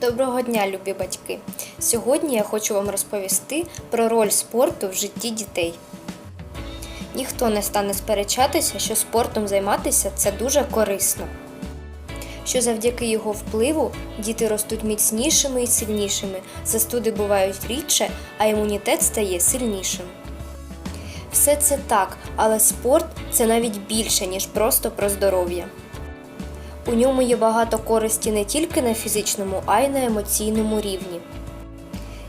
Доброго дня, любі батьки! Сьогодні я хочу вам розповісти про роль спорту в житті дітей. Ніхто не стане сперечатися, що спортом займатися це дуже корисно. Що завдяки його впливу діти ростуть міцнішими і сильнішими, застуди бувають рідше, а імунітет стає сильнішим. Все це так, але спорт це навіть більше, ніж просто про здоров'я. У ньому є багато користі не тільки на фізичному, а й на емоційному рівні.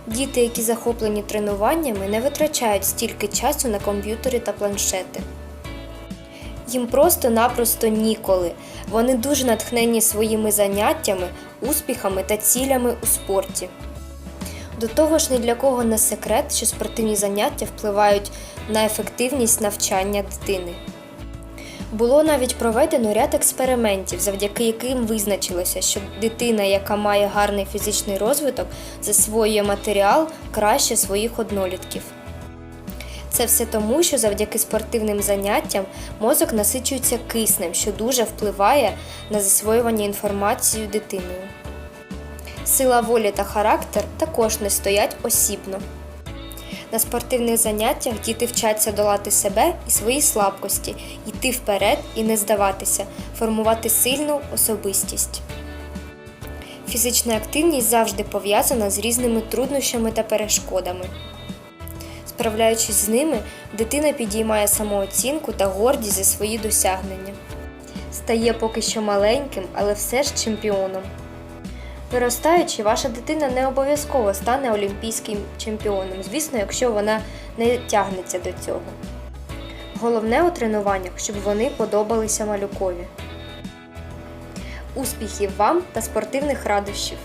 Діти, які захоплені тренуваннями, не витрачають стільки часу на комп'ютери та планшети. Їм просто-напросто ніколи. Вони дуже натхнені своїми заняттями, успіхами та цілями у спорті. До того ж, ні для кого не секрет, що спортивні заняття впливають на ефективність навчання дитини. Було навіть проведено ряд експериментів, завдяки яким визначилося, що дитина, яка має гарний фізичний розвиток, засвоює матеріал краще своїх однолітків. Це все тому, що завдяки спортивним заняттям мозок насичується киснем, що дуже впливає на засвоювання інформації дитиною. Сила волі та характер також не стоять осібно. На спортивних заняттях діти вчаться долати себе і свої слабкості, йти вперед і не здаватися, формувати сильну особистість. Фізична активність завжди пов'язана з різними труднощами та перешкодами. Справляючись з ними, дитина підіймає самооцінку та гордість за свої досягнення. Стає поки що маленьким, але все ж чемпіоном. Виростаючи, ваша дитина не обов'язково стане олімпійським чемпіоном, звісно, якщо вона не тягнеться до цього. Головне у тренуваннях, щоб вони подобалися малюкові. Успіхів вам та спортивних радощів!